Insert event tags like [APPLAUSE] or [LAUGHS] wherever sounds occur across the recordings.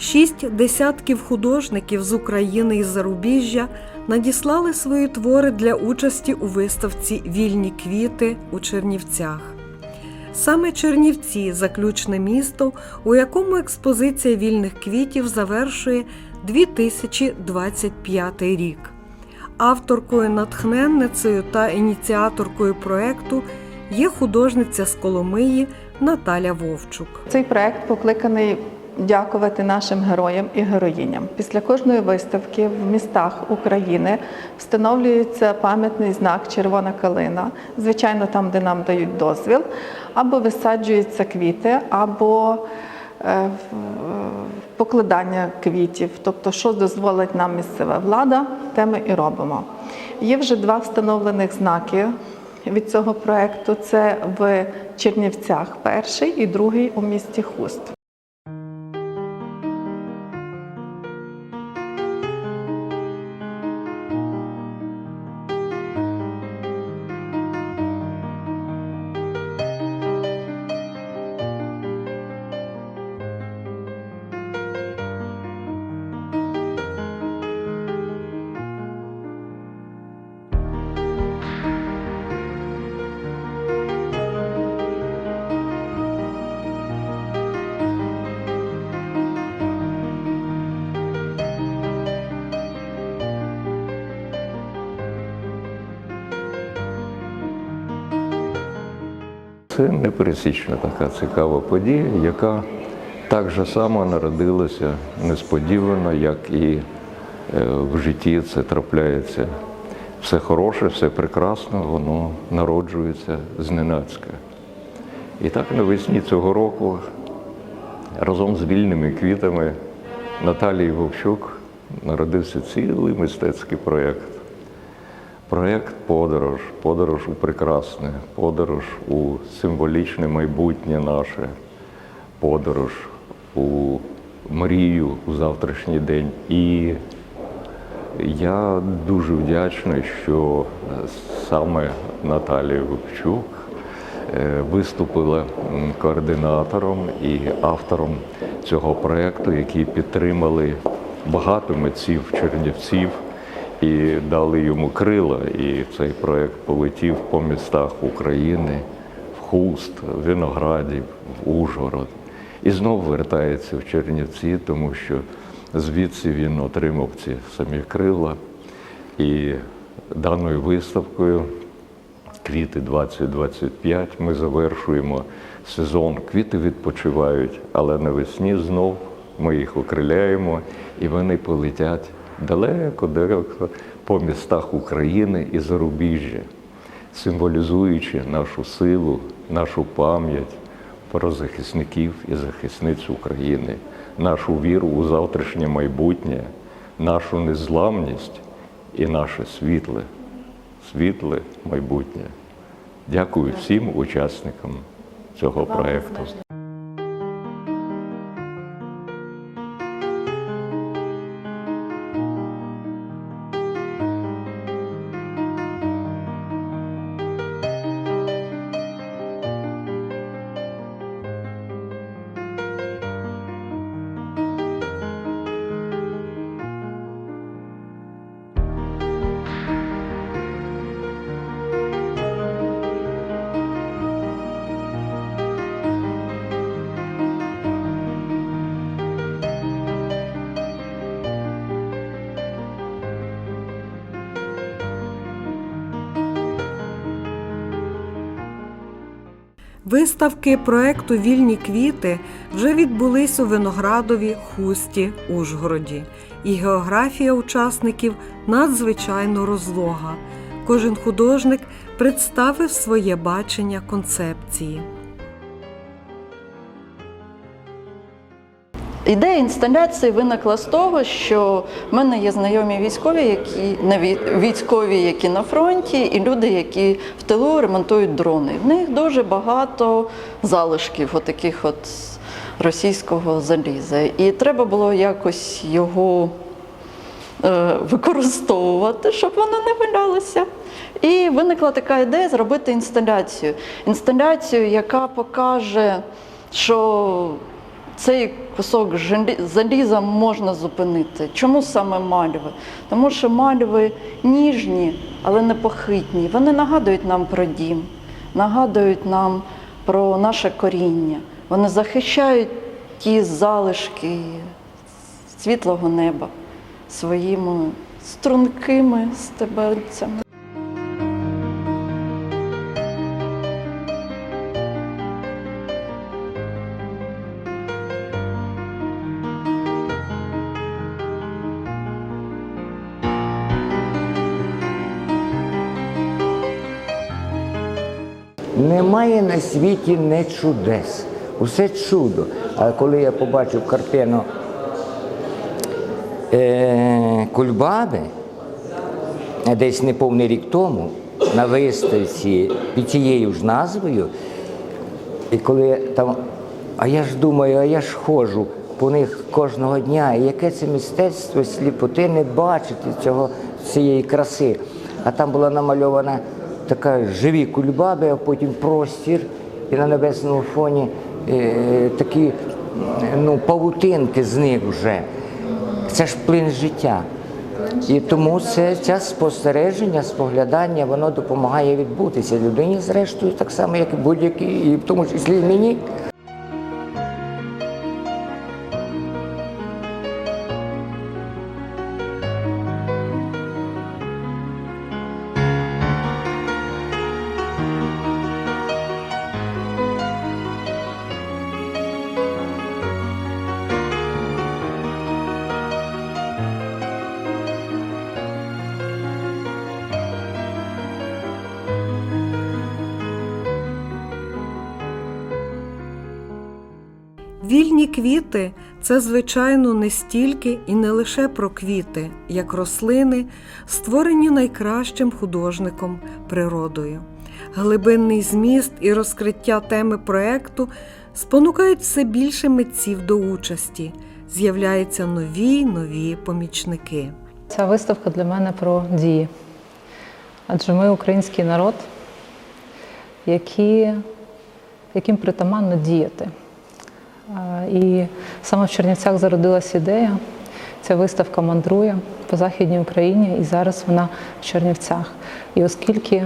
Шість десятків художників з України і зарубіжжя надіслали свої твори для участі у виставці Вільні квіти у Чернівцях. Саме Чернівці заключне місто, у якому експозиція вільних квітів завершує 2025 рік. Авторкою, натхненницею та ініціаторкою проекту є художниця з Коломиї Наталя Вовчук. Цей проект покликаний дякувати нашим героям і героїням. Після кожної виставки в містах України встановлюється пам'ятний знак Червона калина, звичайно, там, де нам дають дозвіл, або висаджуються квіти, або е, покладання квітів, тобто, що дозволить нам місцева влада, те ми і робимо. Є вже два встановлених знаки від цього проекту. Це в Чернівцях перший і другий у місті Хуст. Це непересічна така цікава подія, яка так же само народилася несподівано, як і е, в житті це трапляється. Все хороше, все прекрасно, воно народжується зненацька. І так навесні цього року разом з вільними квітами Наталії Вовчук народився цілий мистецький проєкт. Проєкт подорож, подорож у прекрасне, подорож у символічне майбутнє наше, подорож у мрію у завтрашній день. І я дуже вдячний, що саме Наталія Вовчук е, виступила координатором і автором цього проєкту, який підтримали багато митців Чернівців і дали йому крила. І цей проєкт полетів по містах України, в Хуст, в Виноградів, в Ужгород. І знову вертається в Чернівці, тому що звідси він отримав ці самі крила. І даною виставкою Квіти 2025 ми завершуємо сезон. Квіти відпочивають, але навесні знов ми їх окриляємо, і вони полетять далеко-далеко по містах України і зарубіжжя, символізуючи нашу силу, нашу пам'ять про захисників і захисниць України, нашу віру у завтрашнє майбутнє, нашу незламність і наше світле, світле майбутнє. Дякую всім учасникам цього проєкту. Виставки проекту Вільні квіти вже відбулись у Виноградові, Хусті, Ужгороді. І географія учасників надзвичайно розлога. Кожен художник представив своє бачення концепції. Ідея інсталяції виникла з того, що в мене є знайомі військові, які вій- військові, які на фронті, і люди, які в тилу ремонтують дрони. В них дуже багато залишків, отаких от російського заліза. І треба було якось його е, використовувати, щоб воно не валялося. І виникла така ідея зробити інсталяцію. Інсталяцію, яка покаже, що цей кусок заліза можна зупинити. Чому саме мальви? Тому що мальви ніжні, але непохитні. Вони нагадують нам про дім, нагадують нам про наше коріння. Вони захищають ті залишки світлого неба своїми стрункими стебельцями. На світі не чудес. Усе чудо. А коли я побачив картину е, Кульбаби, десь неповний рік тому, на виставці під цією ж назвою, і коли там, а я ж думаю, а я ж ходжу по них кожного дня, і яке це мистецтво сліпоти не бачити цього, цієї краси. А там була намальована така живі кульбаби, а потім простір, і на небесному фоні е, такі ну, павутинки з них вже. Це ж плин життя. І тому це це спостереження, споглядання, воно допомагає відбутися людині, зрештою, так само, як і будь-який, і в тому числі мені. Це, звичайно, не стільки і не лише про квіти, як рослини, створені найкращим художником природою. Глибинний зміст і розкриття теми проекту спонукають все більше митців до участі. З'являються нові нові помічники. Ця виставка для мене про дії. Адже ми український народ, які, яким притаманно діяти. І саме в Чернівцях зародилась ідея. Ця виставка мандрує по Західній Україні, і зараз вона в Чернівцях. І оскільки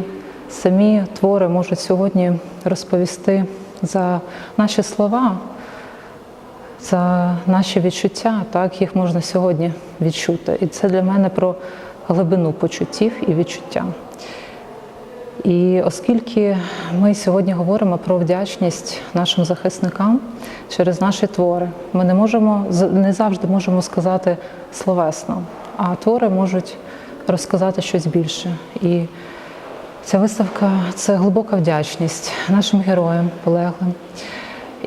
самі твори можуть сьогодні розповісти за наші слова, за наші відчуття, так їх можна сьогодні відчути. І це для мене про глибину почуттів і відчуття. І оскільки ми сьогодні говоримо про вдячність нашим захисникам через наші твори, ми не можемо не завжди можемо сказати словесно, а твори можуть розказати щось більше. І ця виставка це глибока вдячність нашим героям, полеглим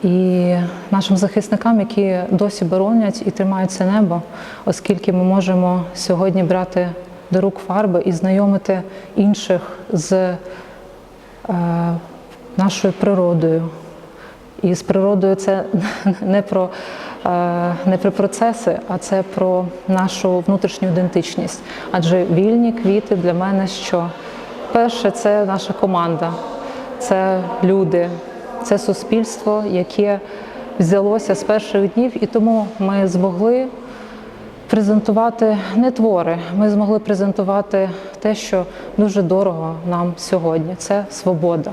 і нашим захисникам, які досі боронять і тримають це небо, оскільки ми можемо сьогодні брати до рук фарби і знайомити інших з е, нашою природою. І з природою це [LAUGHS] не про, е, не про процеси, а це про нашу внутрішню ідентичність. Адже вільні квіти для мене що? Перше, це наша команда, це люди, це суспільство, яке взялося з перших днів, і тому ми змогли презентувати не твори, ми змогли презентувати те, що дуже дорого нам сьогодні. Це свобода.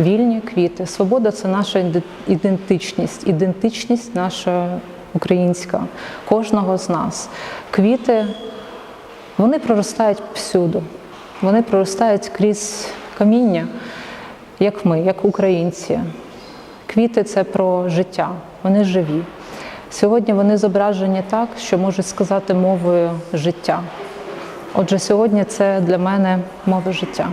Вільні квіти. Свобода це наша ідентичність, ідентичність наша українська, кожного з нас. Квіти вони проростають всюди. Вони проростають крізь каміння, як ми, як українці. Квіти це про життя, вони живі. Сьогодні вони зображені так, що можуть сказати мовою життя. Отже, сьогодні це для мене мова життя.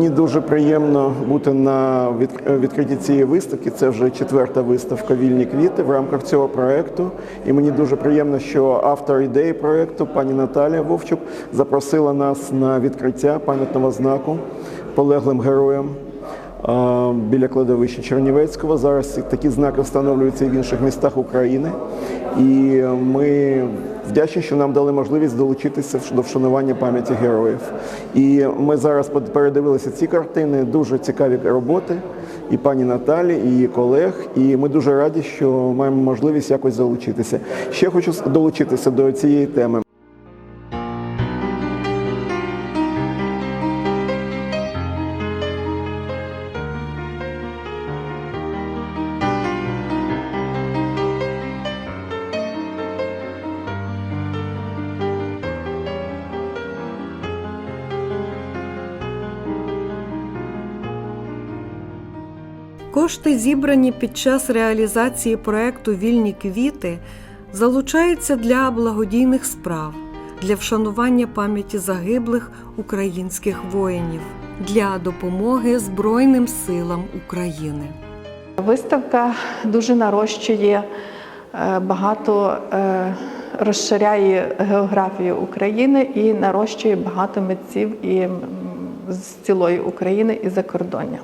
Мені дуже приємно бути на від- відкритті цієї виставки. Це вже четверта виставка Вільні квіти в рамках цього проекту. І мені дуже приємно, що автор ідеї проекту, пані Наталія Вовчук, запросила нас на відкриття пам'ятного знаку полеглим героям біля кладовища Чернівецького. Зараз такі знаки встановлюються і в інших містах України. І ми вдячні, що нам дали можливість долучитися до вшанування пам'яті героїв. І ми зараз передивилися ці картини, дуже цікаві роботи і пані Наталі, і її колег. І ми дуже раді, що маємо можливість якось залучитися. Ще хочу долучитися до цієї теми. Кошти, зібрані під час реалізації проекту Вільні квіти, залучаються для благодійних справ, для вшанування пам'яті загиблих українських воїнів, для допомоги Збройним силам України. Виставка дуже нарощує е, багато, е, розширяє географію України і нарощує багато митців і з цілої України і закордоння.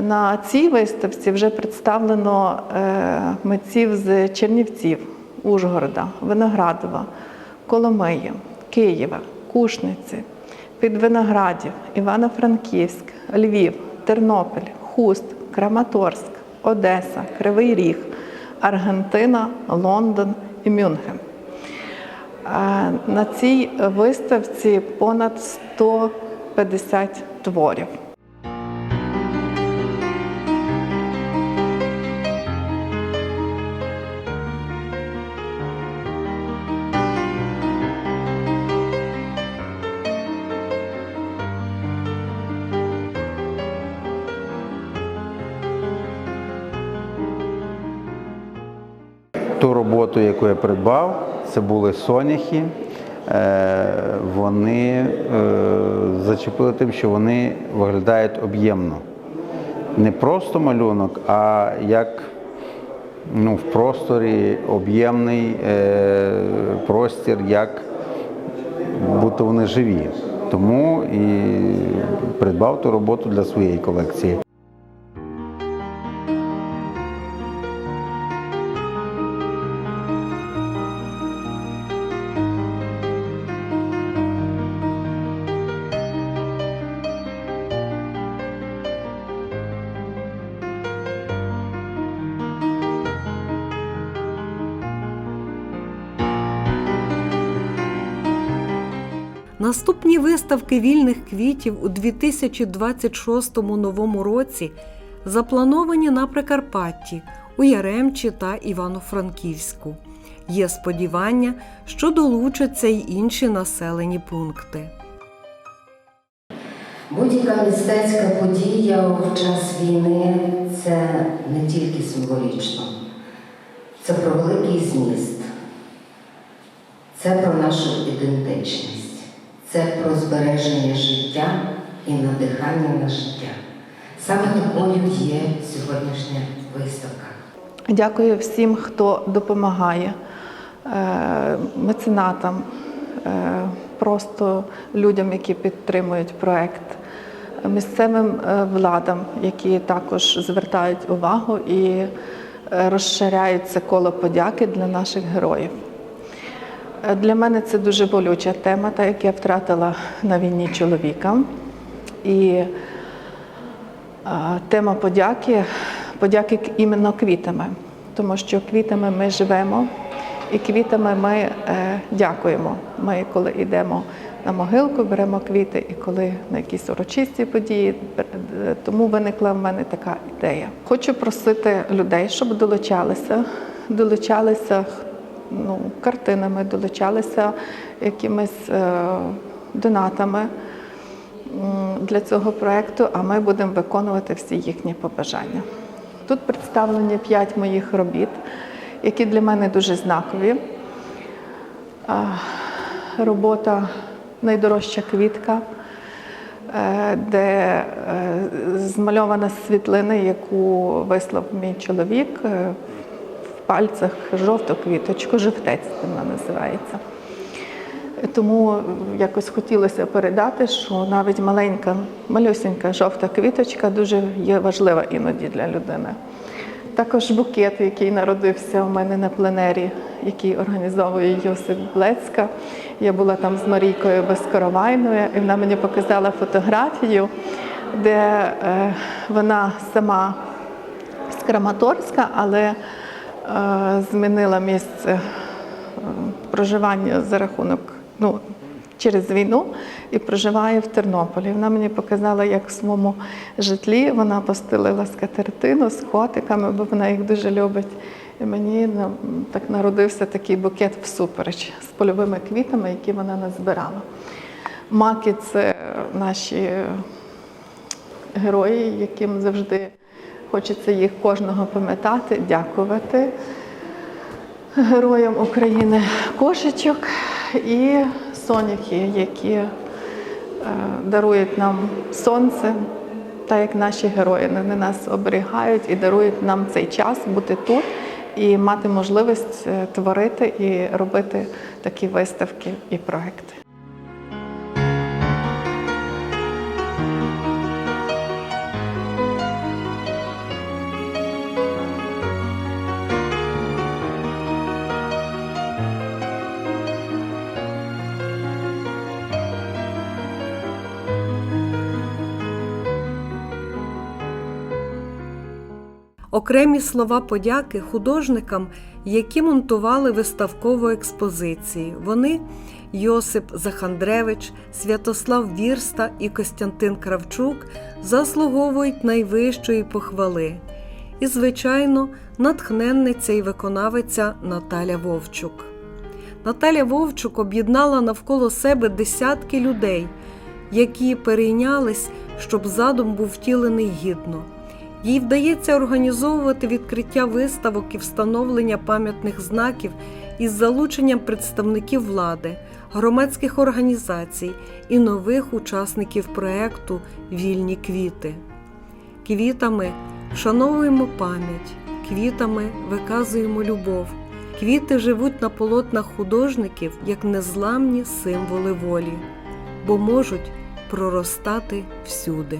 На цій виставці вже представлено е, митців з Чернівців, Ужгорода, Виноградова, Коломиї, Києва, Кушниці, Підвиноградів, Івано-Франківськ, Львів, Тернопіль, Хуст, Краматорськ, Одеса, Кривий Ріг, Аргентина, Лондон і Мюнхен. Е, На цій виставці понад 150 творів. Придбав, це були соняхи. Е, Вони е, зачепили тим, що вони виглядають об'ємно. Не просто малюнок, а як ну, в просторі об'ємний е, простір, як будто вони живі. Тому і придбав ту роботу для своєї колекції. Наступні виставки вільних квітів у 2026 новому році заплановані на Прикарпатті, у Яремчі та Івано-Франківську. Є сподівання, що долучаться й інші населені пункти. Будь-яка мистецька подія в час війни це не тільки символічно, це про великий зміст, це про нашу ідентичність, це про збереження життя і надихання на життя. Саме такою є сьогоднішня виставка. Дякую всім, хто допомагає е, меценатам, е, просто людям, які підтримують проект, місцевим е, владам, які також звертають увагу і розширяють це коло подяки для наших героїв. Для мене це дуже болюча тема, так як я втратила на війні чоловіка. І Тема подяки, подяки іменно квітами, тому що квітами ми живемо і квітами ми е, дякуємо. Ми, коли йдемо на могилку, беремо квіти, і коли на якісь урочисті події, е, тому виникла в мене така ідея. Хочу просити людей, щоб долучалися, долучалися ну, картинами, долучалися якимись е, донатами для цього проєкту, а ми будемо виконувати всі їхні побажання. Тут представлені п'ять моїх робіт, які для мене дуже знакові. Робота Найдорожча квітка, е, де е, змальована світлина, яку вислав мій чоловік. Пальцях жовту квіточку, живтець вона називається. Тому якось хотілося передати, що навіть маленька, малюсенька жовта квіточка дуже є важлива іноді для людини. Також букет, який народився у мене на пленері, який організовує Йосип Блецька. Я була там з Марійкою Безкоровайною, і вона мені показала фотографію, де е, вона сама з Краматорська, але змінила місце е, проживання за рахунок ну, через війну і проживає в Тернополі. Вона мені показала, як в своєму житлі вона постелила скатертину з котиками, бо вона їх дуже любить. І мені ну, так народився такий букет всупереч з польовими квітами, які вона назбирала. Маки це наші герої, яким завжди хочеться їх кожного пам'ятати, дякувати героям України кошечок і соняхи, які е, дарують нам сонце, так як наші герої. Вони нас оберігають і дарують нам цей час бути тут і мати можливість е, творити і робити такі виставки і проекти. Окремі слова подяки художникам, які монтували виставкову експозиції. Вони Йосип Захандревич, Святослав Вірста і Костянтин Кравчук заслуговують найвищої похвали. І, звичайно, натхненниця і виконавиця Наталя Вовчук. Наталя Вовчук об'єднала навколо себе десятки людей, які перейнялись, щоб задум був втілений гідно. Їй вдається організовувати відкриття виставок і встановлення пам'ятних знаків із залученням представників влади, громадських організацій і нових учасників проекту Вільні квіти. Квітами вшановуємо пам'ять, квітами виказуємо любов. Квіти живуть на полотнах художників як незламні символи волі, бо можуть проростати всюди.